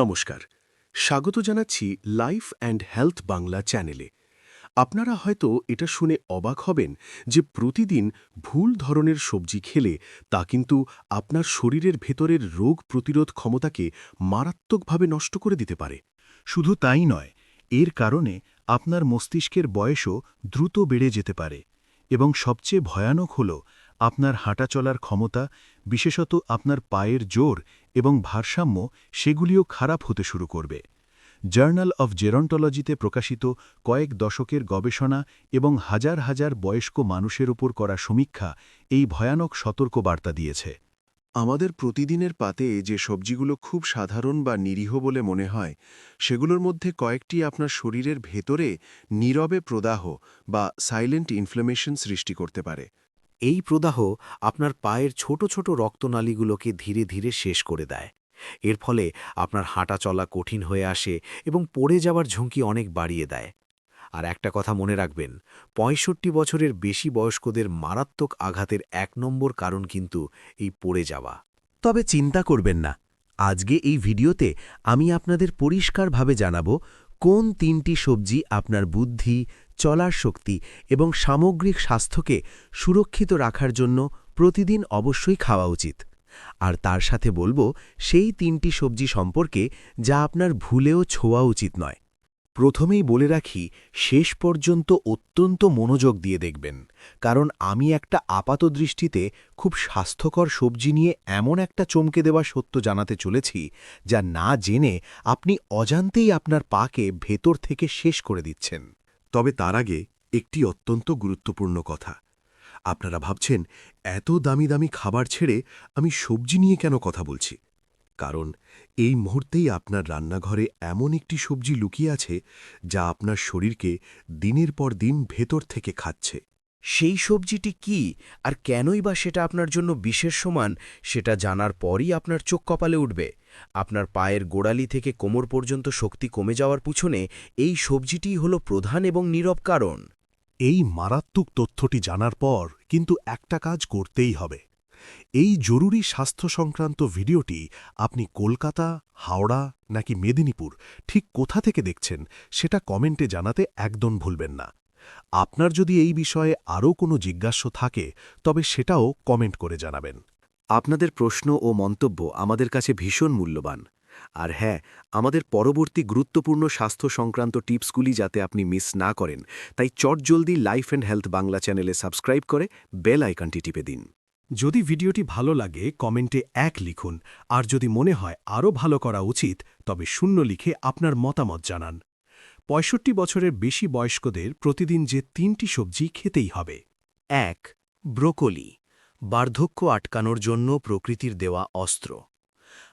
নমস্কার। স্বাগত জানাচ্ছি লাইফ অ্যান্ড হেলথ বাংলা চ্যানেলে। আপনারা হয়তো এটা শুনে অবাক হবেন যে প্রতিদিন ভুল ধরনের সবজি খেলে তা কিন্তু আপনার শরীরের ভেতরের রোগ প্রতিরোধ ক্ষমতাকে মারাত্মকভাবে নষ্ট করে দিতে পারে। শুধু তাই নয়, এর কারণে আপনার মস্তিষ্কের বয়সও দ্রুত বেড়ে যেতে পারে এবং সবচেয়ে ভয়ানক হল আপনার হাঁটা চলার ক্ষমতা, বিশেষত আপনার পায়ের জোর এবং ভারসাম্য সেগুলিও খারাপ হতে শুরু করবে। জার্নাল অব জেরন্টোলজিতে প্রকাশিত কয়েক দশকের গবেষণা এবং হাজার হাজার বয়স্ক মানুষের উপর করা সমীক্ষা এই ভয়ানক সতর্কবার্তা দিয়েছে। আমাদের প্রতিদিনের পাতে যে সবজিগুলো খুব সাধারণ বা নিরীহ বলে মনে হয়, সেগুলোর মধ্যে কয়েকটি আপনার শরীরের ভেতরে নীরবে প্রদাহ বা সাইলেন্ট ইনফ্লেমেশন সৃষ্টি করতে পারে। এই প্রদাহ আপনার পায়ের ছোট ছোট রক্তনালীগুলোকে ধীরে ধীরে শেষ করে দেয়। এর ফলে আপনার হাঁটা চলা কঠিন হয়ে আসে এবং পড়ে যাওয়ার ঝুঁকি অনেক বাড়িয়ে দেয়। আর একটা কথা মনে রাখবেন, পঁয়ষট্টি বছরের বেশি বয়স্কদের মারাত্মক আঘাতের এক নম্বর কারণ কিন্তু এই পড়ে যাওয়া। তবে চিন্তা করবেন না, আজকে এই ভিডিওতে আমি আপনাদের পরিষ্কারভাবে জানাব কোন তিনটি সবজি আপনার বুদ্ধি চলার শক্তি এবং সামগ্রিক স্বাস্থ্যকে সুরক্ষিত রাখার জন্য প্রতিদিন অবশ্যই খাওয়া উচিত। আর তার সাথে বলব, সেই তিনটি সবজি সম্পর্কে যা আপনার ভুলেও ছোঁয়া উচিত নয়। প্রথমেই বলে রাখি, শেষ পর্যন্ত অত্যন্ত মনোযোগ দিয়ে দেখবেন। কারণ আমি একটা আপাত দৃষ্টিতে খুব স্বাস্থ্যকর সবজি নিয়ে এমন একটা চমকে দেওয়া সত্য জানাতে চলেছি, যা না জেনে আপনি অজান্তেই আপনার পাকে ভেতর থেকে শেষ করে দিচ্ছেন। তবে তার আগে একটি অত্যন্ত গুরুত্বপূর্ণ কথা। আপনারা ভাবছেন, এত দামি দামি খাবার ছেড়ে আমি সবজি নিয়ে কেন কথা বলছি? কারণ এই মুহূর্তেই আপনার রান্নাঘরে এমন একটি সবজি লুকিয়ে আছে যা আপনার শরীরকে দিনের পর দিন ভেতর থেকে খাচ্ছে। সেই সবজিটি কি আর কেনই বা সেটা আপনার জন্য বিশেষ সমান, সেটা জানার পরই আপনার চোখ কপালে উঠবে। আপনার পায়ের গোড়ালি থেকে কোমর পর্যন্ত শক্তি কমে যাওয়ার পিছনে এই সবজিটিই হল প্রধান এবং নীরব কারণ। এই মারাত্মক তথ্যটি জানার পর কিন্তু একটা কাজ করতেই হবে। এই জরুরি স্বাস্থ্য সংক্রান্ত ভিডিওটি আপনি কলকাতা, হাওড়া নাকি মেদিনীপুর ঠিক কোথা থেকে দেখছেন সেটা কমেন্টে জানাতে একদম ভুলবেন না। আপনার যদি এই বিষয়ে আরও কোনো জিজ্ঞাস্য থাকে তবে সেটাও কমেন্ট করে জানাবেন। আপনাদের প্রশ্ন ও মন্তব্য আমাদের কাছে ভীষণ মূল্যবান। আর হ্যাঁ আমাদের পরবর্তী গুরুত্বপূর্ণ স্বাস্থ্য সংক্রান্ত টিপসগুলি যাতে আপনি মিস না করেন, তাই চটজলদি লাইফ অ্যান্ড হেলথ বাংলা চ্যানেলে সাবস্ক্রাইব করে বেল আইকনটি টিপে দিন। যদি ভিডিওটি ভালো লাগে, কমেন্টে এক লিখুন, আর যদি মনে হয় আরও ভালো করা উচিত, তবে শূন্য লিখে আপনার মতামত জানান। পঁয়ষট্টি বছরের বেশি বয়স্কদের প্রতিদিন যে তিনটি সবজি খেতেই হবে। এক, ব্রোকলি। বার্ধক্য আটকানোর জন্য প্রকৃতির দেওয়া অস্ত্র।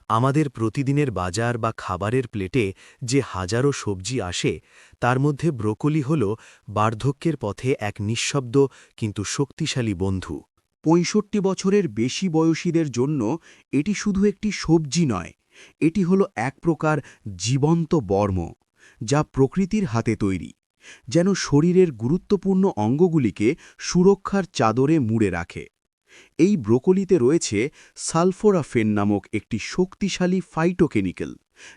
আমাদের প্রতিদিনের বাজার বা খাবারের প্লেটে যে হাজারো সবজি আসে, তার মধ্যে ব্রোকলি হল বার্ধক্যের পথে এক নিঃশব্দ কিন্তু শক্তিশালী বন্ধু। পঁয়ষট্টি বছরের বেশি বয়সীদের জন্য এটি শুধু একটি সবজি নয়, এটি হলো এক প্রকার জীবন্ত বর্ম, যা প্রকৃতির হাতে তৈরি, যেন শরীরের গুরুত্বপূর্ণ অঙ্গগুলিকে সুরক্ষার চাদরে মুড়ে রাখে। এই ব্রোকলিতে রয়েছে সালফোরাফেন নামক একটি শক্তিশালী ফাইটোকেমিক্যাল,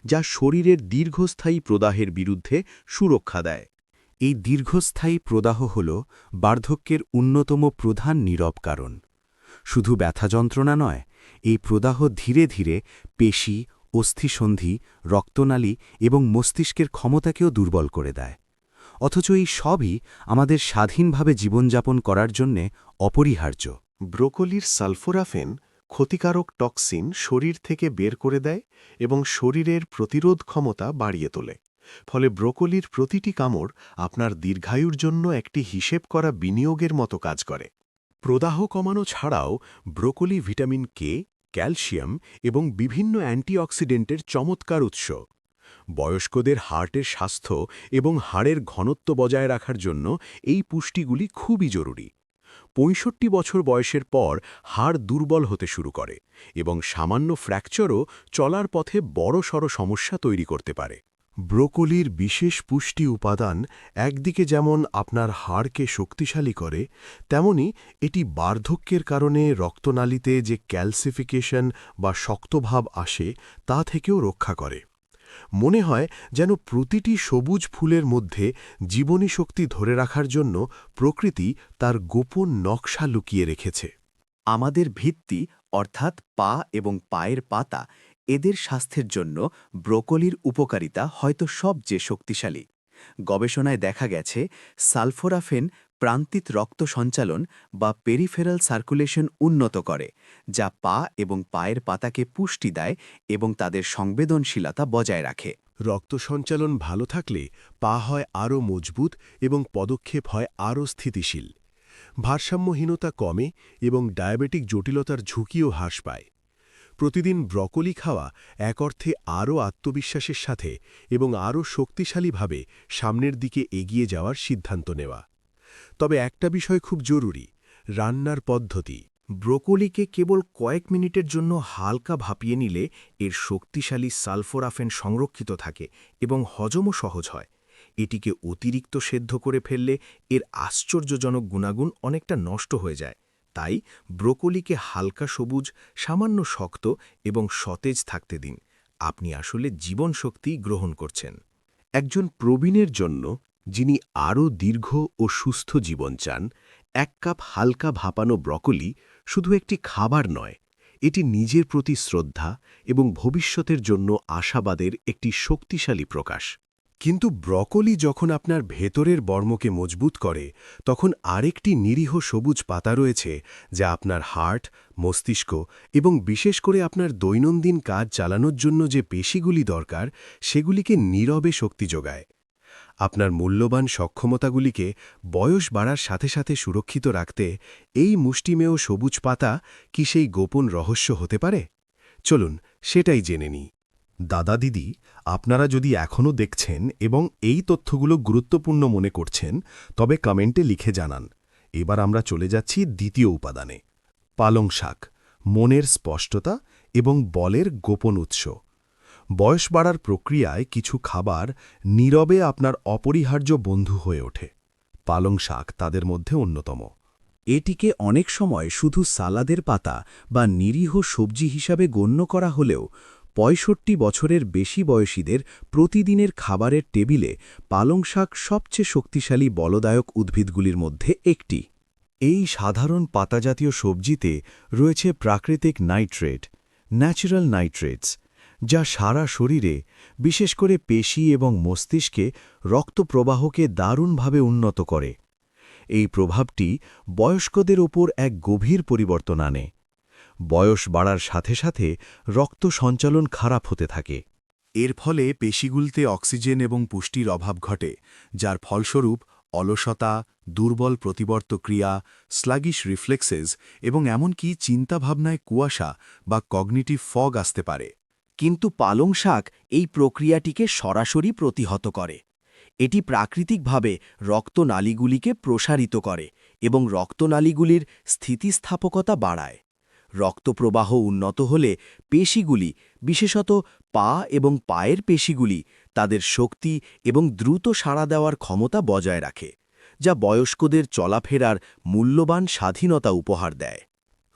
যা শরীরের দীর্ঘস্থায়ী প্রদাহের বিরুদ্ধে সুরক্ষা দেয়। এই দীর্ঘস্থায়ী প্রদাহ হল বার্ধক্যের অন্যতম প্রধান নীরব কারণ। শুধু ব্যথা যন্ত্রণা নয়, এই প্রদাহ ধীরে ধীরে পেশি, অস্থিসন্ধি, রক্তনালী এবং মস্তিষ্কের ক্ষমতাকেও দুর্বল করে দেয়। অথচ এই সবই আমাদের স্বাধীনভাবে জীবনযাপন করার জন্যে অপরিহার্য। ব্রোকলির সালফোরাফেন ক্ষতিকারক টক্সিন শরীর থেকে বের করে দেয় এবং শরীরের প্রতিরোধ ক্ষমতা বাড়িয়ে তোলে। ফলে ব্রোকলির প্রতিটি কামড় আপনার দীর্ঘায়ুর জন্য একটি হিসেব করা বিনিয়োগের মতো কাজ করে। প্রদাহ কমানো ছাড়াও ব্রোকলি ভিটামিন কে ক্যালসিয়াম এবং বিভিন্ন অ্যান্টিঅক্সিডেন্টের চমৎকার উৎস। বয়স্কদের হার্টের স্বাস্থ্য এবং হাড়ের ঘনত্ব বজায় রাখার জন্য এই পুষ্টিগুলি খুবই জরুরি। পঁয়ষট্টি বছর বয়সের পর হাড় দুর্বল হতে শুরু করে এবং সামান্য ফ্র্যাকচারও চলার পথে বড়সড় সমস্যা তৈরি করতে পারে। ব্রোকলির বিশেষ পুষ্টি উপাদান একদিকে যেমন আপনার হাড়কে শক্তিশালী করে, তেমনি এটি বার্ধক্যের কারণে রক্তনালীতে যে ক্যালসিফিকেশন বা শক্তভাব আসে তা থেকেও রক্ষা করে। মনে হয় যেন প্রতিটি সবুজ ফুলের মধ্যে জীবনী শক্তি ধরে রাখার জন্য প্রকৃতি তার গোপন নকশা লুকিয়ে রেখেছে। আমাদের ভিত্তি, অর্থাৎ পা এবং পায়ের পাতা, এদের স্বাস্থ্যের জন্য ব্রোকলির উপকারিতা হয়তো সবচেয়ে শক্তিশালী। গবেষণায় দেখা গেছে, সালফোরাফেন প্রান্তিক রক্ত সঞ্চালন বা পেরিফেরাল সার্কুলেশন উন্নত করে, যা পা এবং পায়ের পাতাকে পুষ্টি দেয় এবং তাদের সংবেদনশীলতা বজায় রাখে। রক্ত সঞ্চালন ভালো থাকলে পা হয় আরও মজবুত এবং পদক্ষেপ হয় আরও স্থিতিশীল। ভারসাম্যহীনতা কমে এবং ডায়াবেটিক জটিলতার ঝুঁকিও হ্রাস পায়। প্রতিদিন ব্রকলি খাওয়া এক অর্থে আরও আত্মবিশ্বাসের সাথে এবং আরও শক্তিশালীভাবে সামনের দিকে এগিয়ে যাওয়ার সিদ্ধান্ত নেওয়া। তবে একটা বিষয় খুব জরুরি, রান্নার পদ্ধতি। ব্রোকলিকে কেবল কয়েক মিনিটের জন্য হালকা ভাপিয়ে নিলে এর শক্তিশালী সালফোরাফেন সংরক্ষিত থাকে এবং হজমও সহজ হয়। এটিকে অতিরিক্ত সেদ্ধ করে ফেললে এর আশ্চর্যজনক গুণাগুণ অনেকটা নষ্ট হয়ে যায়। তাই ব্রোকলিকে হালকা সবুজ, সামান্য শক্ত এবং সতেজ থাকতে দিন। আপনি আসলে জীবনশক্তি গ্রহণ করছেন। একজন প্রবীণের জন্য যিনি আরও দীর্ঘ ও সুস্থ জীবন চান, এক কাপ হালকা ভাপানো ব্রকলি শুধু একটি খাবার নয়, এটি নিজের প্রতি শ্রদ্ধা এবং ভবিষ্যতের জন্য আশাবাদের একটি শক্তিশালী প্রকাশ। কিন্তু ব্রকলি যখন আপনার ভেতরের বর্মকে মজবুত করে, তখন আরেকটি নিরীহ সবুজ পাতা রয়েছে যা আপনার হার্ট, মস্তিষ্ক এবং বিশেষ করে আপনার দৈনন্দিন কাজ চালানোর জন্য যে পেশিগুলি দরকার, সেগুলিকে নীরবে শক্তি যোগায়। আপনার মূল্যবান সক্ষমতাগুলিকে বয়স বাড়ার সাথে সাথে সুরক্ষিত রাখতে এই মুষ্টিমেয় সবুজ পাতা কি সেই গোপন রহস্য হতে পারে? চলুন, সেটাই জেনে নিই। দাদা দিদি, আপনারা যদি এখনও দেখছেন এবং এই তথ্যগুলো গুরুত্বপূর্ণ মনে করছেন, তবে কমেন্টে লিখে জানান। এবার আমরা চলে যাচ্ছি দ্বিতীয় উপাদানে। পালং শাক, মনের স্পষ্টতা এবং বলের গোপন উৎস। বয়স বাড়ার প্রক্রিয়ায় কিছু খাবার নীরবে আপনার অপরিহার্য বন্ধু হয়ে ওঠে। পালং শাক তাদের মধ্যে অন্যতম। এটিকে অনেক সময় শুধু সালাদের পাতা বা নিরীহ সবজি হিসাবে গণ্য করা হলেও পঁয়ষট্টি বছরের বেশি বয়সীদের প্রতিদিনের খাবারের টেবিলে পালং শাক সবচেয়ে শক্তিশালী বলদায়ক উদ্ভিদগুলির মধ্যে একটি। এই সাধারণ পাতাজাতীয় সবজিতে রয়েছে প্রাকৃতিক নাইট্রেট, ন্যাচারাল নাইট্রেটস যা সারা শরীরে, বিশেষ করে পেশি এবং মস্তিষ্কে রক্তপ্রবাহকে দারুণভাবে উন্নত করে। এই প্রভাবটি বয়স্কদের ওপর এক গভীর পরিবর্তন আনে। বয়স বাড়ার সাথে সাথে রক্ত সঞ্চালন খারাপ হতে থাকে। এর ফলে পেশিগুলিতে অক্সিজেন এবং পুষ্টির অভাব ঘটে, যার ফলস্বরূপ অলসতা, দুর্বল প্রতিবর্ত ক্রিয়া স্লাগিশ রিফ্লেক্সেস এবং এমনকি চিন্তাভাবনায় কুয়াশা বা কগনিটিভ ফগ আসতে পারে। কিন্তু পালং শাক এই প্রক্রিয়াটিকে সরাসরি প্রতিহত করে। এটি প্রাকৃতিকভাবে রক্তনালীগুলিকে প্রসারিত করে এবং রক্তনালীগুলির স্থিতিস্থাপকতা বাড়ায়। রক্তপ্রবাহ উন্নত হলে পেশিগুলি, বিশেষত পা এবং পায়ের পেশিগুলি, তাদের শক্তি এবং দ্রুত সাড়া দেওয়ার ক্ষমতা বজায় রাখে, যা বয়স্কদের চলাফেরার মূল্যবান স্বাধীনতা উপহার দেয়।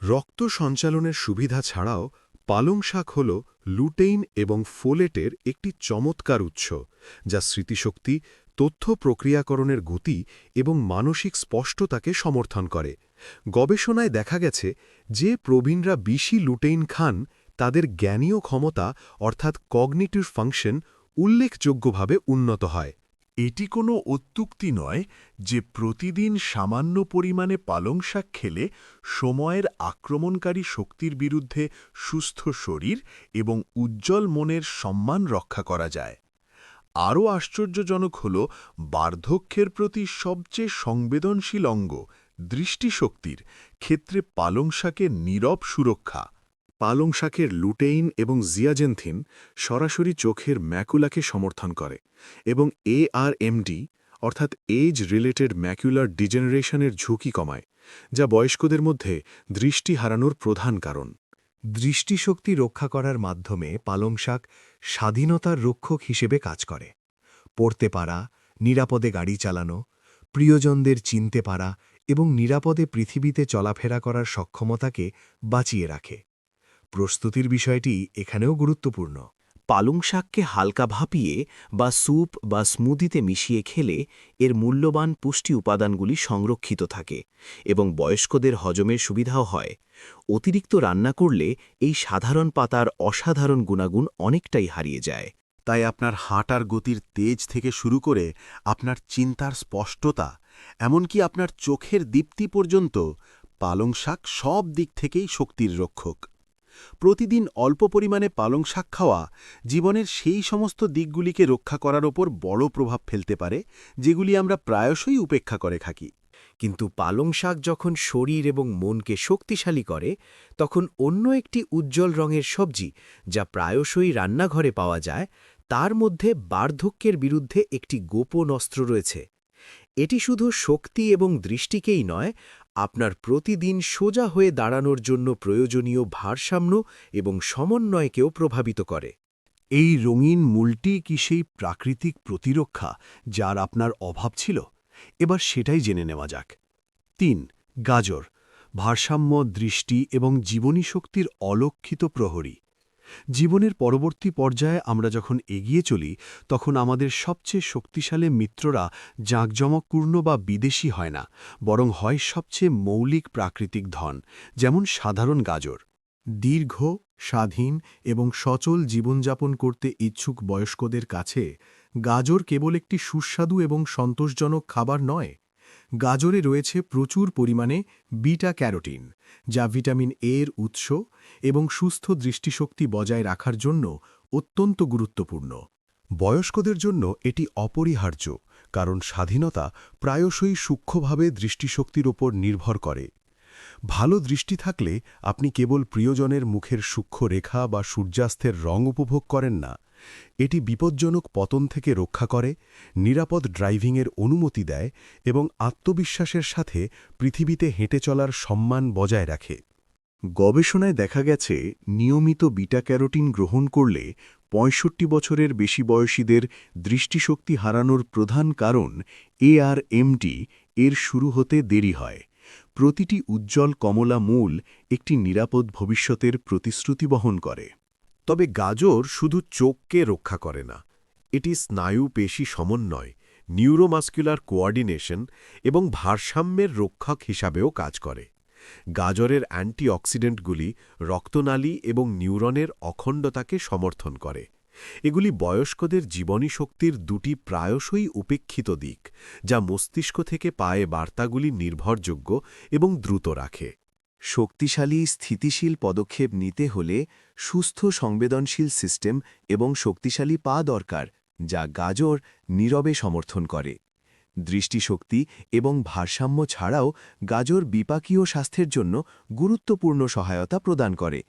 রক্ত সঞ্চালনের সুবিধা ছাড়াও পালং শাক হল লুটেইন এবং ফোলেটের একটি চমৎকার উৎস, যা স্মৃতিশক্তি, তথ্য প্রক্রিয়াকরণের গতি এবং মানসিক স্পষ্টতাকে সমর্থন করে। গবেষণায় দেখা গেছে যে প্রবীণরা বেশি লুটেইন খান, তাদের জ্ঞানীয় ক্ষমতা, অর্থাৎ কগনিটিভ ফাংশন, উল্লেখযোগ্যভাবে উন্নত হয়। এটি কোনো অত্যুক্তি নয় যে প্রতিদিন সামান্য পরিমাণে পালং শাক খেলে সময়ের আক্রমণকারী শক্তির বিরুদ্ধে সুস্থ শরীর এবং উজ্জ্বল মনের সম্মান রক্ষা করা যায়। আরও আশ্চর্যজনক হল, বার্ধক্যের প্রতি সবচেয়ে সংবেদনশীল অঙ্গ দৃষ্টিশক্তির ক্ষেত্রে পালং শাকের নীরব সুরক্ষা। পালং শাকের লুটেইন এবং জিয়াজেনথিন সরাসরি চোখের ম্যাকুলাকে সমর্থন করে এবং এআরএমডি অর্থাৎ এজ রিলেটেড ম্যাকুলার ডিজেনারেশনের ঝুঁকি কমায়, যা বয়স্কদের মধ্যে দৃষ্টি হারানোর প্রধান কারণ। দৃষ্টিশক্তি রক্ষা করার মাধ্যমে পালং শাক স্বাধীনতার রক্ষক হিসেবে কাজ করে। পড়তে পারা, নিরাপদে গাড়ি চালানো, প্রিয়জনদের চিনতে পারা এবং নিরাপদে পৃথিবীতে চলাফেরা করার সক্ষমতাকে বাঁচিয়ে রাখে। প্রস্তুতির বিষয়টি এখানেও গুরুত্বপূর্ণ। পালং শাককে হালকা ভাপিয়ে বা স্যুপ বা স্মুদিতে মিশিয়ে খেলে এর মূল্যবান পুষ্টি উপাদানগুলি সংরক্ষিত থাকে এবং বয়স্কদের হজমের সুবিধাও হয়। অতিরিক্ত রান্না করলে এই সাধারণ পাতার অসাধারণ গুণাগুণ অনেকটাই হারিয়ে যায়। তাই আপনার হাঁটার গতির তেজ থেকে শুরু করে আপনার চিন্তার স্পষ্টতা, এমনকি আপনার চোখের দীপ্তি পর্যন্ত পালং শাক সব দিক থেকেই শক্তির রক্ষক। প্রতিদিন অল্প পরিমাণে পালং শাক খাওয়া জীবনের সেই সমস্ত দিকগুলিকে রক্ষা করার ওপর বড় প্রভাব ফেলতে পারে, যেগুলি আমরা প্রায়শই উপেক্ষা করে থাকি। কিন্তু পালং শাক যখন শরীর এবং মনকে শক্তিশালী করে, তখন অন্য একটি উজ্জ্বল রঙের সবজি যা প্রায়শই রান্নাঘরে পাওয়া যায়, তার মধ্যে বার্ধক্যের বিরুদ্ধে একটি গোপন অস্ত্র রয়েছে। এটি শুধু শক্তি এবং দৃষ্টিকেই নয় আপনার প্রতিদিন সোজা হয়ে দাঁড়ানোর জন্য প্রয়োজনীয় ভারসাম্য এবং সমন্বয়কেও প্রভাবিত করে। এই রঙিন মূলটি কি সেই প্রাকৃতিক প্রতিরক্ষা যার আপনার অভাব ছিল? এবার সেটাই জেনে নেওয়া যাক। তিন, গাজর, ভারসাম্য, দৃষ্টি এবং জীবনী শক্তির অলক্ষিত প্রহরী। জীবনের পরবর্তী পর্যায়ে আমরা যখন এগিয়ে চলি, তখন আমাদের সবচেয়ে শক্তিশালী মিত্ররা জাঁকজমকপূর্ণ বা বিদেশি হয় না, বরং হয় সবচেয়ে মৌলিক প্রাকৃতিক ধন, যেমন সাধারণ গাজর। দীর্ঘ, স্বাধীন এবং সচল জীবনযাপন করতে ইচ্ছুক বয়স্কদের কাছে গাজর কেবল একটি সুস্বাদু এবং সন্তোষজনক খাবার নয় গাজরে রয়েছে প্রচুর পরিমাণে বিটা ক্যারোটিন, যা ভিটামিন এ এর উৎস এবং সুস্থ দৃষ্টিশক্তি বজায় রাখার জন্য অত্যন্ত গুরুত্বপূর্ণ। বয়স্কদের জন্য এটি অপরিহার্য, কারণ স্বাধীনতা প্রায়শই সূক্ষ্মভাবে দৃষ্টিশক্তির ওপর নির্ভর করে। ভালো দৃষ্টি থাকলে আপনি কেবল প্রিয়জনের মুখের সূক্ষ্ম রেখা বা সূর্যাস্তের রং উপভোগ করেন না এটি বিপজ্জনক পতন থেকে রক্ষা করে, নিরাপদ ড্রাইভিংয়ের অনুমতি দেয় এবং আত্মবিশ্বাসের সাথে পৃথিবীতে হেঁটে চলার সম্মান বজায় রাখে। গবেষণায় দেখা গেছে, নিয়মিত বিটা ক্যারোটিন গ্রহণ করলে পঁয়ষট্টি বছরের বেশি বয়সীদের দৃষ্টিশক্তি হারানোর প্রধান কারণ এআরএমটি এর শুরু হতে দেরি হয়। প্রতিটি উজ্জ্বল কমলা মূল একটি নিরাপদ ভবিষ্যতের প্রতিশ্রুতি বহন করে। তবে গাজর শুধু চোখকে রক্ষা করে না, এটি স্নায়ু পেশি সমন্বয়, নিউরোমাস্কুলার কোঅর্ডিনেশন এবং ভারসাম্যের রক্ষক হিসাবেও কাজ করে। গাজরের অ্যান্টিঅক্সিডেন্টগুলি রক্তনালী এবং নিউরনের অখণ্ডতাকে সমর্থন করে। এগুলি বয়স্কদের জীবনী শক্তির দুটি প্রায়শই উপেক্ষিত দিক, যা মস্তিষ্ক থেকে পায়ে বার্তাগুলি নির্ভরযোগ্য এবং দ্রুত রাখে। শক্তিশালী, স্থিতিশীল পদক্ষেপ নিতে হলে সুস্থ, সংবেদনশীল সিস্টেম এবং শক্তিশালী পা দরকার, যা গাজর নীরবে সমর্থন করে। দৃষ্টিশক্তি এবং ভারসাম্য ছাড়াও গাজর বিপাকীয় স্বাস্থ্যের জন্য গুরুত্বপূর্ণ সহায়তা প্রদান করে।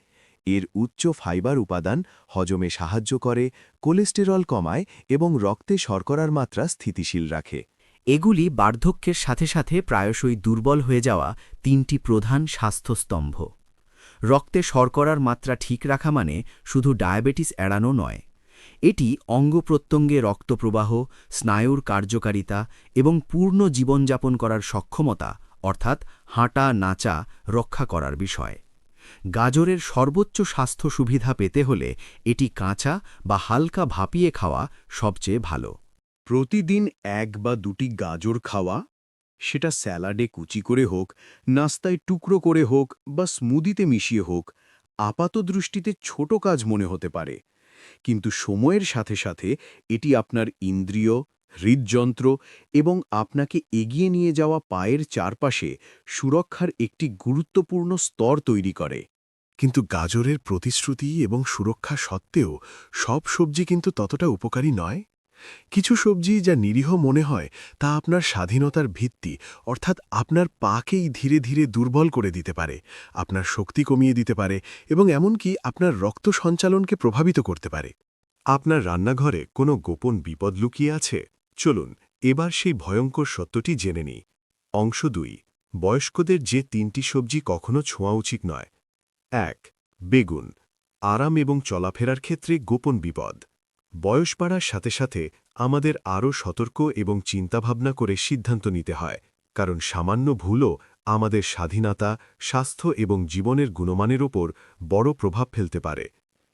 এর উচ্চ ফাইবার উপাদান হজমে সাহায্য করে, কোলেস্টেরল কমায় এবং রক্তে শর্করার মাত্রা স্থিতিশীল রাখে। এগুলি বার্ধক্যের সাথে সাথে প্রায়শই দুর্বল হয়ে যাওয়া তিনটি প্রধান স্বাস্থ্যস্তম্ভ। রক্তে শর্করার মাত্রা ঠিক রাখা মানে শুধু ডায়াবেটিস এড়ানো নয়। এটি অঙ্গপ্রত্যঙ্গে রক্তপ্রবাহ, স্নায়ুর কার্যকারিতা এবং পূর্ণ জীবনযাপন করার সক্ষমতা, অর্থাৎ হাঁটা, নাচা, রক্ষা করার বিষয়। গাজরের সর্বোচ্চ স্বাস্থ্য সুবিধা পেতে হলে এটি কাঁচা বা হালকা ভাপিয়ে খাওয়া সবচেয়ে ভালো। প্রতিদিন এক বা দুটি গাজর খাওয়া, সেটা স্যালাডে কুচি করে হোক, নাস্তায় টুকরো করে হোক বা স্মুদিতে মিশিয়ে হোক আপাতদৃষ্টিতে ছোট কাজ মনে হতে পারে। কিন্তু সময়ের সাথে সাথে এটি আপনার ইন্দ্রিয়, হৃদযন্ত্র এবং আপনাকে এগিয়ে নিয়ে যাওয়া পায়ের চারপাশে সুরক্ষার একটি গুরুত্বপূর্ণ স্তর তৈরি করে। কিন্তু গাজরের প্রতিশ্রুতি এবং সুরক্ষা সত্ত্বেও সব সবজি কিন্তু ততটা উপকারী নয়? কিছু সবজি যা নিরীহ মনে হয়, তা আপনার স্বাধীনতার ভিত্তি, অর্থাৎ আপনার পাকেই ধীরে ধীরে দুর্বল করে দিতে পারে, আপনার শক্তি কমিয়ে দিতে পারে, এবং এমনকি আপনার রক্ত সঞ্চালনকে প্রভাবিত করতে পারে। আপনার রান্নাঘরে কোনো গোপন বিপদ লুকিয়ে আছে? চলুন, এবার সেই ভয়ঙ্কর সত্যটি জেনে নিই। অংশ দুই, বয়স্কদের যে তিনটি সবজি কখনো ছোঁয়া উচিত নয়। এক, বেগুন। আরাম এবং চলাফেরার ক্ষেত্রে গোপন বিপদ। বয়স বাড়ার সাথে সাথে আমাদের আরও সতর্ক এবং চিন্তাভাবনা করে সিদ্ধান্ত নিতে হয়, কারণ সামান্য ভুলও আমাদের স্বাধীনতা, স্বাস্থ্য এবং জীবনের গুণমানের ওপর বড় প্রভাব ফেলতে পারে।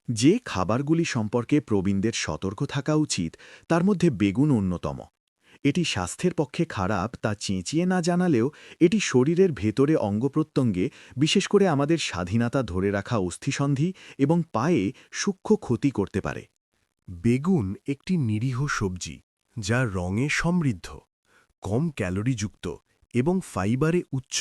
যে খাবারগুলি সম্পর্কে প্রবীণদের সতর্ক থাকা উচিত, তার মধ্যে বেগুন অন্যতম। এটি স্বাস্থ্যের পক্ষে খারাপ তা চেঁচিয়ে না জানালেও এটি শরীরের ভেতরে অঙ্গপ্রত্যঙ্গে বিশেষ করে আমাদের স্বাধীনতা ধরে রাখা অস্থিসন্ধি এবং পায়ে সূক্ষ্ম ক্ষতি করতে পারে। বেগুন একটি নিরীহ সবজি, যা রঙে সমৃদ্ধ, কম ক্যালোরিযুক্ত এবং ফাইবারে উচ্চ।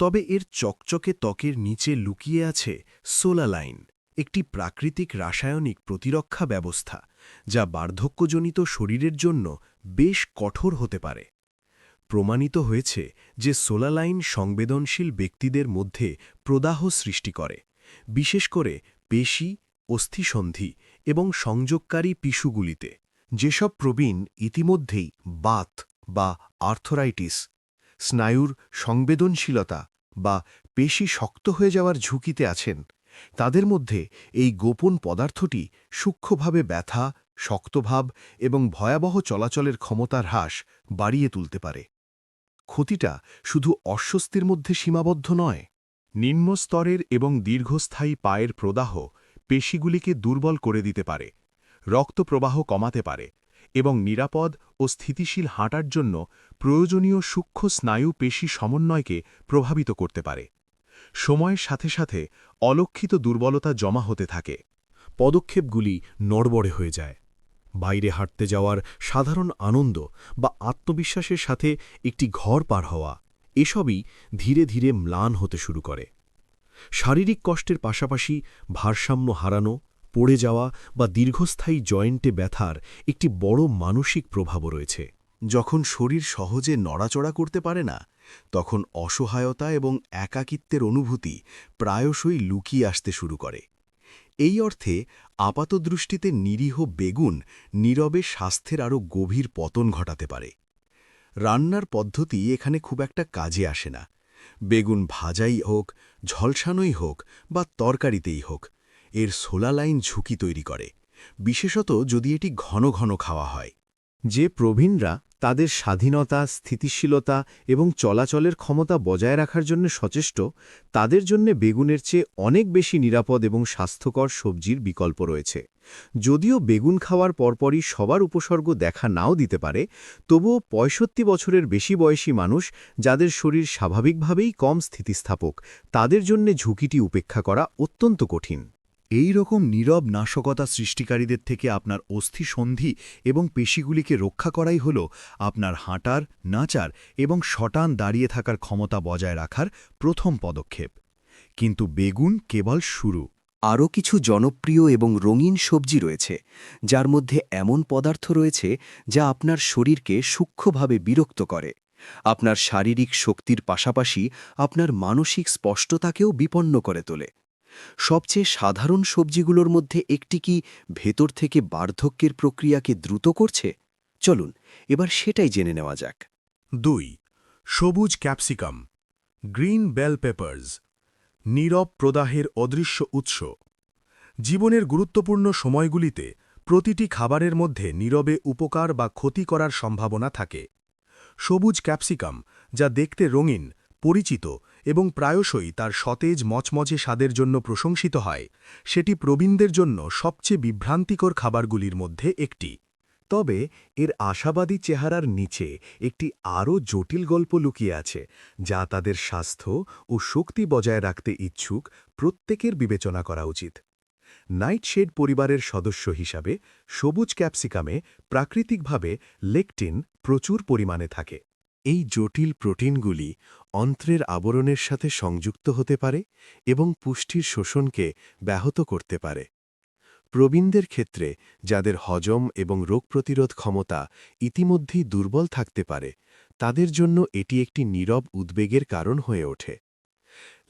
তবে এর চকচকে ত্বকের নিচে লুকিয়ে আছে সোলালাইন, একটি প্রাকৃতিক রাসায়নিক প্রতিরক্ষা ব্যবস্থা, যা বার্ধক্যজনিত শরীরের জন্য বেশ কঠোর হতে পারে। প্রমাণিত হয়েছে যে সোলালাইন সংবেদনশীল ব্যক্তিদের মধ্যে প্রদাহ সৃষ্টি করে, বিশেষ করে পেশি, অস্থিসন্ধি এবং সংযোগকারী পিশুগুলিতে যেসব প্রবীণ ইতিমধ্যেই বাত বা আর্থরাইটিস, স্নায়ুর সংবেদনশীলতা বা পেশি শক্ত হয়ে যাওয়ার ঝুঁকিতে আছেন, তাদের মধ্যে এই গোপন পদার্থটি সূক্ষ্মভাবে ব্যথা, শক্তভাব এবং ভয়াবহ চলাচলের ক্ষমতার হ্রাস বাড়িয়ে তুলতে পারে। ক্ষতিটা শুধু অস্বস্তির মধ্যে সীমাবদ্ধ নয়, নিম্নস্তরের এবং দীর্ঘস্থায়ী পায়ের প্রদাহ পেশিগুলিকে দুর্বল করে দিতে পারে, রক্তপ্রবাহ কমাতে পারে এবং নিরাপদ ও স্থিতিশীল হাঁটার জন্য প্রয়োজনীয় সূক্ষ্ম স্নায়ু পেশি সমন্বয়কে প্রভাবিত করতে পারে। সময়ের সাথে সাথে অলক্ষিত দুর্বলতা জমা হতে থাকে। পদক্ষেপগুলি নড়বড়ে হয়ে যায়। বাইরে হাঁটতে যাওয়ার সাধারণ আনন্দ বা আত্মবিশ্বাসের সাথে একটি ঘর পার হওয়া, এসবই ধীরে ধীরে ম্লান হতে শুরু করে। শারীরিক কষ্টের পাশাপাশি ভারসাম্য হারানো, পড়ে যাওয়া বা দীর্ঘস্থায়ী জয়েন্টে ব্যথার একটি বড় মানসিক প্রভাবও রয়েছে। যখন শরীর সহজে নড়াচড়া করতে পারে না, তখন অসহায়তা এবং একাকিত্বের অনুভূতি প্রায়শই লুকিয়ে আসতে শুরু করে। এই অর্থে আপাতদৃষ্টিতে নিরীহ বেগুন নীরবে স্বাস্থ্যের আরও গভীর পতন ঘটাতে পারে। রান্নার পদ্ধতি এখানে খুব একটা কাজে আসে না। বেগুন ভাজাই হোক, ঝলসানোই হোক বা তরকারিতেই হোক, এর সোলা লাইন ঝুঁকি তৈরি করে। বিশেষত যদি এটি ঘন ঘন খাওয়া হয়। যে প্রবীণরা তাদের স্বাধীনতা, স্থিতিশীলতা এবং চলাচলের ক্ষমতা বজায় রাখার জন্য সচেষ্ট, তাদের জন্য বেগুনের চেয়ে অনেক বেশি নিরাপদ এবং স্বাস্থ্যকর সবজির বিকল্প রয়েছে। যদিও বেগুন খাওয়ার পরপরই সবার উপসর্গ দেখা নাও দিতে পারে, তবুও পঁয়ষট্টি বছরের বেশি বয়সী মানুষ যাদের শরীর স্বাভাবিকভাবেই কম স্থিতিস্থাপক, তাদের জন্য ঝুঁকিটি উপেক্ষা করা অত্যন্ত কঠিন। এই রকম নীরব নাশকতা সৃষ্টিকারীদের থেকে আপনার অস্থিসন্ধি এবং পেশিগুলিকে রক্ষা করাই হল আপনার হাঁটার, নাচার এবং শটান দাঁড়িয়ে থাকার ক্ষমতা বজায় রাখার প্রথম পদক্ষেপ। কিন্তু বেগুন কেবল শুরু। আরও কিছু জনপ্রিয় এবং রঙিন সবজি রয়েছে, যার মধ্যে এমন পদার্থ রয়েছে যা আপনার শরীরকে সূক্ষ্মভাবে বিরক্ত করে। আপনার শারীরিক শক্তির পাশাপাশি আপনার মানসিক স্পষ্টতাকেও বিপন্ন করে তোলে। সবচেয়ে সাধারণ সবজিগুলোর মধ্যে একটি কি ভেতর থেকে বার্ধক্যের প্রক্রিয়াকে দ্রুত করছে? চলুন, এবার সেটাই জেনে নেওয়া যাক। দুই, সবুজ ক্যাপসিকাম, গ্রিন বেল পেপার্স নীরব প্রদাহের অদৃশ্য উৎস। জীবনের গুরুত্বপূর্ণ সময়গুলিতে প্রতিটি খাবারের মধ্যে নীরবে উপকার বা ক্ষতি করার সম্ভাবনা থাকে। সবুজ ক্যাপসিকাম, যা দেখতে রঙিন, পরিচিত এবং প্রায়শই তার সতেজ, মচমচে স্বাদের জন্য প্রশংসিত হয়, সেটি প্রবীণদের জন্য সবচেয়ে বিভ্রান্তিকর খাবারগুলির মধ্যে একটি। তবে এর আশাবাদী চেহারার নিচে একটি আরও জটিল গল্প লুকিয়ে আছে, যা তাদের স্বাস্থ্য ও শক্তি বজায় রাখতে ইচ্ছুক প্রত্যেকের বিবেচনা করা উচিত। নাইটশেড পরিবারের সদস্য হিসাবে সবুজ ক্যাপসিকামে প্রাকৃতিকভাবে লেকটিন প্রচুর পরিমাণে থাকে। এই জটিল প্রোটিনগুলি অন্ত্রের আবরণের সাথে সংযুক্ত হতে পারে এবং পুষ্টির শোষণকে ব্যাহত করতে পারে। প্রবীণদের ক্ষেত্রে, যাদের হজম এবং রোগ প্রতিরোধ ক্ষমতা ইতিমধ্যেই দুর্বল থাকতে পারে, তাদের জন্য এটি একটি নীরব উদ্বেগের কারণ হয়ে ওঠে।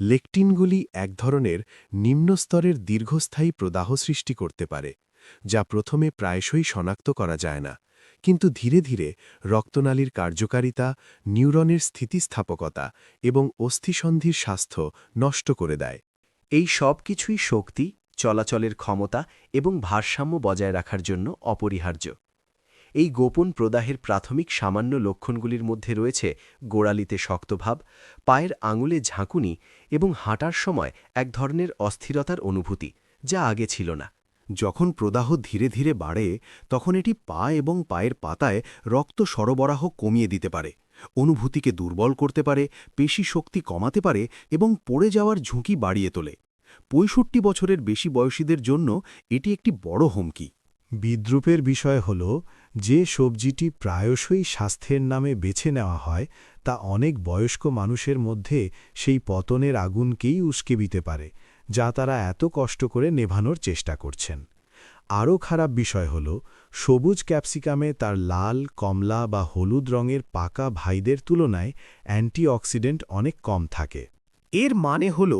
লেকটিনগুলি এক ধরনের নিম্নস্তরের দীর্ঘস্থায়ী প্রদাহ সৃষ্টি করতে পারে, যা প্রথমে প্রায়শই শনাক্ত করা যায় না, কিন্তু ধীরে ধীরে রক্তনালীর কার্যকারিতা, নিউরনের স্থিতিস্থাপকতা এবং অস্থিসন্ধির স্বাস্থ্য নষ্ট করে দেয়। এই সব কিছুই শক্তি চলাচলের ক্ষমতা এবং ভারসাম্য বজায় রাখার জন্য অপরিহার্য। এই গোপন প্রদাহের প্রাথমিক সামান্য লক্ষণগুলির মধ্যে রয়েছে গোড়ালিতে শক্তভাব, পায়ের আঙুলে ঝাঁকুনি এবং হাঁটার সময় এক ধরনের অস্থিরতার অনুভূতি, যা আগে ছিল না। যখন প্রদাহ ধীরে ধীরে বাড়ে, তখন এটি পা এবং পায়ের পাতায় রক্ত সরবরাহ কমিয়ে দিতে পারে, অনুভূতিকে দুর্বল করতে পারে, পেশি শক্তি কমাতে পারে এবং পড়ে যাওয়ার ঝুঁকি বাড়িয়ে তোলে। পঁয়ষট্টি বছরের বেশি বয়সীদের জন্য এটি একটি বড় হুমকি। বিদ্রুপের বিষয় হল, যে সবজিটি প্রায়শই স্বাস্থ্যের নামে বেছে নেওয়া হয়, তা অনেক বয়স্ক মানুষের মধ্যে সেই পতনের আগুনকেই উস্কে দিতে পারে, যা তারা এত কষ্ট করে নেভানোর চেষ্টা করছেন। আরও খারাপ বিষয় হল, সবুজ ক্যাপসিকামে তার লাল, কমলা বা হলুদ রঙের পাকা ভাইদের তুলনায় অ্যান্টিঅক্সিডেন্ট অনেক কম থাকে। এর মানে হল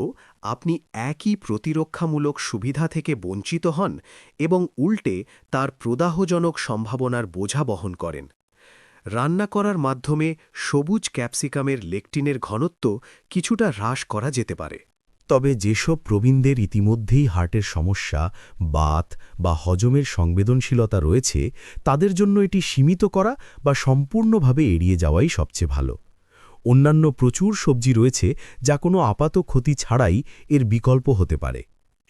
আপনি একই প্রতিরক্ষামূলক সুবিধা থেকে বঞ্চিত হন এবং উল্টে তার প্রদাহজনক সম্ভাবনার বোঝা বহন করেন। রান্না করার মাধ্যমে সবুজ ক্যাপসিকামের লেকটিনের ঘনত্ব কিছুটা হ্রাস করা যেতে পারে। তবে যেসব প্রবীণদের ইতিমধ্যেই হার্টের সমস্যা, বাত বা হজমের সংবেদনশীলতা রয়েছে, তাদের জন্য এটি সীমিত করা বা সম্পূর্ণভাবে এড়িয়ে যাওয়াই সবচেয়ে ভালো। অন্যান্য প্রচুর সবজি রয়েছে যা কোনো আপাত ক্ষতি ছাড়াই এর বিকল্প হতে পারে।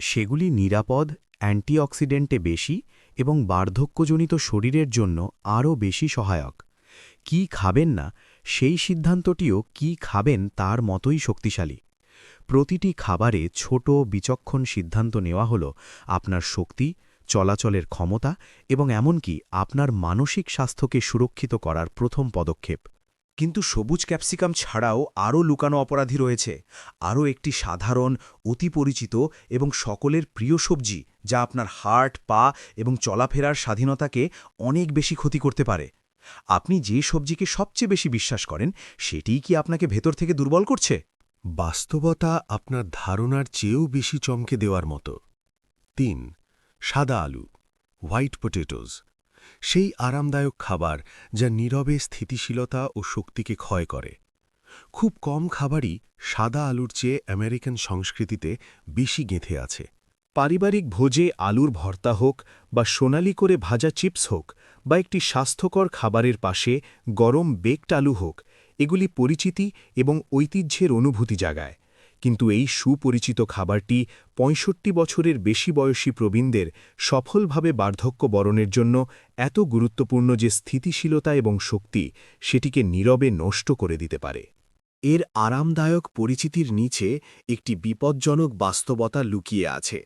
সেগুলি নিরাপদ, অ্যান্টিঅক্সিডেন্টে বেশি এবং বার্ধক্যজনিত শরীরের জন্য আরও বেশি সহায়ক। কি খাবেন না, সেই সিদ্ধান্তটিও কি খাবেন তার মতোই শক্তিশালী। প্রতিটি খাবারে ছোট বিচক্ষণ সিদ্ধান্ত নেওয়া হল আপনার শক্তি, চলাচলের ক্ষমতা এবং এমনকি আপনার মানসিক স্বাস্থ্যকে সুরক্ষিত করার প্রথম পদক্ষেপ। কিন্তু সবুজ ক্যাপসিকাম ছাড়াও আরও লুকানো অপরাধী রয়েছে। আরও একটি সাধারণ অতি পরিচিত এবং সকলের প্রিয় সবজি যা আপনার হার্ট, পা এবং চলাফেরার স্বাধীনতাকে অনেক বেশি ক্ষতি করতে পারে। আপনি যে সবজিকে সবচেয়ে বেশি বিশ্বাস করেন, সেটিই কি আপনাকে ভেতর থেকে দুর্বল করছে? বাস্তবতা আপনার ধারণার চেয়েও বেশি চমকে দেওয়ার মতো। তিন, সাদা আলু, হোয়াইট পটেটোজ সেই আরামদায়ক খাবার যা নীরবে স্থিতিশীলতা ও শক্তিকে ক্ষয় করে। খুব কম খাবারই সাদা আলুর চেয়ে আমেরিকান সংস্কৃতিতে বেশি গেঁথে আছে। পারিবারিক ভোজে আলুর ভর্তা হোক বা সোনালি করে ভাজা চিপস হোক বা একটি স্বাস্থ্যকর খাবারের পাশে গরম বেকড আলু হোক, এগুলি পরিচিতি এবং ঐতিহ্যের অনুভূতি জাগায়। কিন্তু এই সুপরিচিত খাবারটি ৬৫ বছরের বেশি বয়সী প্রবীণদের সফলভাবে বার্ধক্য বরণের জন্য এত গুরুত্বপূর্ণ যে স্থিতিশীলতা এবং শক্তি সেটিকে নীরবে নষ্ট করে দিতে পারে। এর আরামদায়ক পরিচিতির নিচে একটি বিপজ্জনক বাস্তবতা লুকিয়ে আছে।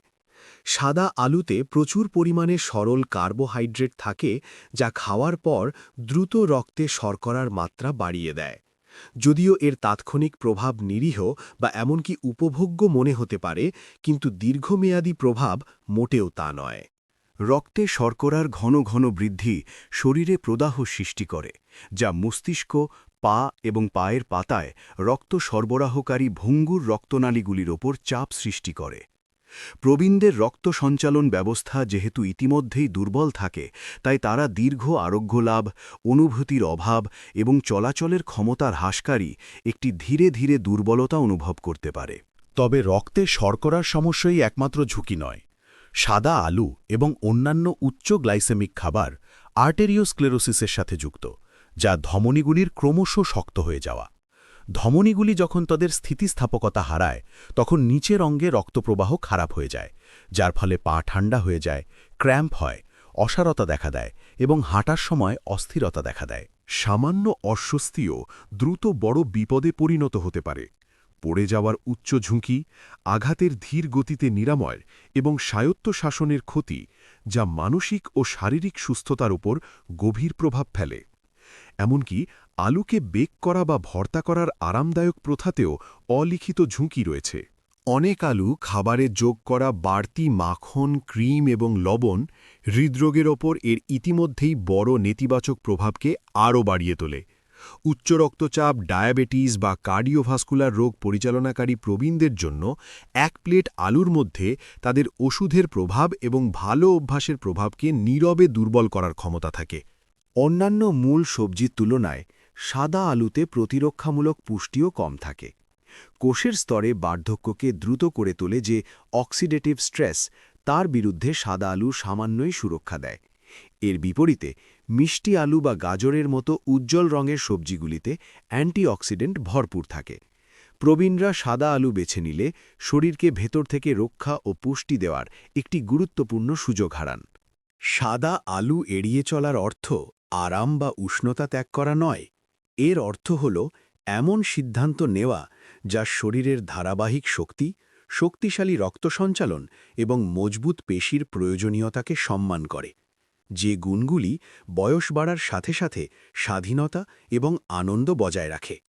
সাদা আলুতে প্রচুর পরিমাণে সরল কার্বোহাইড্রেট থাকে যা খাওয়ার পর দ্রুত রক্তে শর্করার মাত্রা বাড়িয়ে দেয়। যদিও এর তাৎক্ষণিক প্রভাব নিরীহ বা এমনকি উপভোগ্য মনে হতে পারে, কিন্তু দীর্ঘমেয়াদী প্রভাব মোটেও তা নয়। রক্তে শর্করার ঘন ঘন বৃদ্ধি শরীরে প্রদাহ সৃষ্টি করে, যা মস্তিষ্ক, পা এবং পায়ের পাতায় রক্ত সরবরাহকারী ভঙ্গুর রক্তনালীগুলির ওপর চাপ সৃষ্টি করে। প্রবীণদের রক্ত সঞ্চালন ব্যবস্থা যেহেতু ইতিমধ্যেই দুর্বল থাকে, তাই তারা দীর্ঘ আরোগ্য লাভ, অনুভূতির অভাব এবং চলাচলের ক্ষমতার হ্রাসকারী একটি ধীরে ধীরে দুর্বলতা অনুভব করতে পারে। তবে রক্তে শর্করার সমস্যাই একমাত্র ঝুঁকি নয়। সাদা আলু এবং অন্যান্য উচ্চ গ্লাইসেমিক খাবার আর্টেরিওস্ক্লেরোসিসের সাথে যুক্ত, যা ধমনীগুলির ক্রমশ শক্ত হয়ে যাওয়া। ধমনীগুলি যখন তাদের স্থিতিস্থাপকতা হারায়, তখন নিচের অঙ্গে রক্তপ্রবাহ খারাপ হয়ে যায়, যার ফলে পা ঠান্ডা হয়ে যায়, ক্র্যাম্প হয়, অসারতা দেখা দেয় এবং হাঁটার সময় অস্থিরতা দেখা দেয়। সামান্য অস্বস্তিও দ্রুত বড় বিপদে পরিণত হতে পারে। পড়ে যাওয়ার উচ্চ ঝুঁকি, আঘাতের ধীর গতিতে নিরাময় এবং স্বায়ত্ত শাসনের ক্ষতি যা মানসিক ও শারীরিক সুস্থতার উপর গভীর প্রভাব ফেলে। এমনকি আলুকে বেক করা বা ভর্তা করার আরামদায়ক প্রথাতেও অলিখিত ঝুঁকি রয়েছে। অনেক আলু খাবারে যোগ করা বাড়তি মাখন, ক্রিম এবং লবণ হৃদরোগের ওপর এর ইতিমধ্যেই বড় নেতিবাচক প্রভাবকে আরও বাড়িয়ে তোলে। উচ্চ রক্তচাপ, ডায়াবেটিস বা কার্ডিওভাস্কুলার রোগ পরিচালনাকারী প্রবীণদের জন্য এক প্লেট আলুর মধ্যে তাদের ওষুধের প্রভাব এবং ভালো অভ্যাসের প্রভাবকে নীরবে দুর্বল করার ক্ষমতা থাকে। অন্যান্য মূল সবজির তুলনায় সাদা আলুতে প্রতিরক্ষামূলক পুষ্টিও কম থাকে। কোষের স্তরে বার্ধক্যকে দ্রুত করে তোলে যে অক্সিডেটিভ স্ট্রেস, তার বিরুদ্ধে সাদা আলু সামান্যই সুরক্ষা দেয়। এর বিপরীতে, মিষ্টি আলু বা গাজরের মতো উজ্জ্বল রঙের সবজিগুলিতে অ্যান্টিঅক্সিডেন্ট ভরপুর থাকে। প্রবীণরা সাদা আলু বেছে নিলে শরীরকে ভেতর থেকে রক্ষা ও পুষ্টি দেওয়ার একটি গুরুত্বপূর্ণ সুযোগ হারান। সাদা আলু এড়িয়ে চলার অর্থ আরাম বা উষ্ণতা ত্যাগ করা নয় এর অর্থ হল এমন সিদ্ধান্ত নেওয়া যা শরীরের ধারাবাহিক শক্তি, শক্তিশালী রক্ত সঞ্চালন এবং মজবুত পেশির প্রয়োজনীয়তাকে সম্মান করে, যে গুণগুলি বয়স বাড়ার সাথে সাথে স্বাধীনতা এবং আনন্দ বজায় রাখে।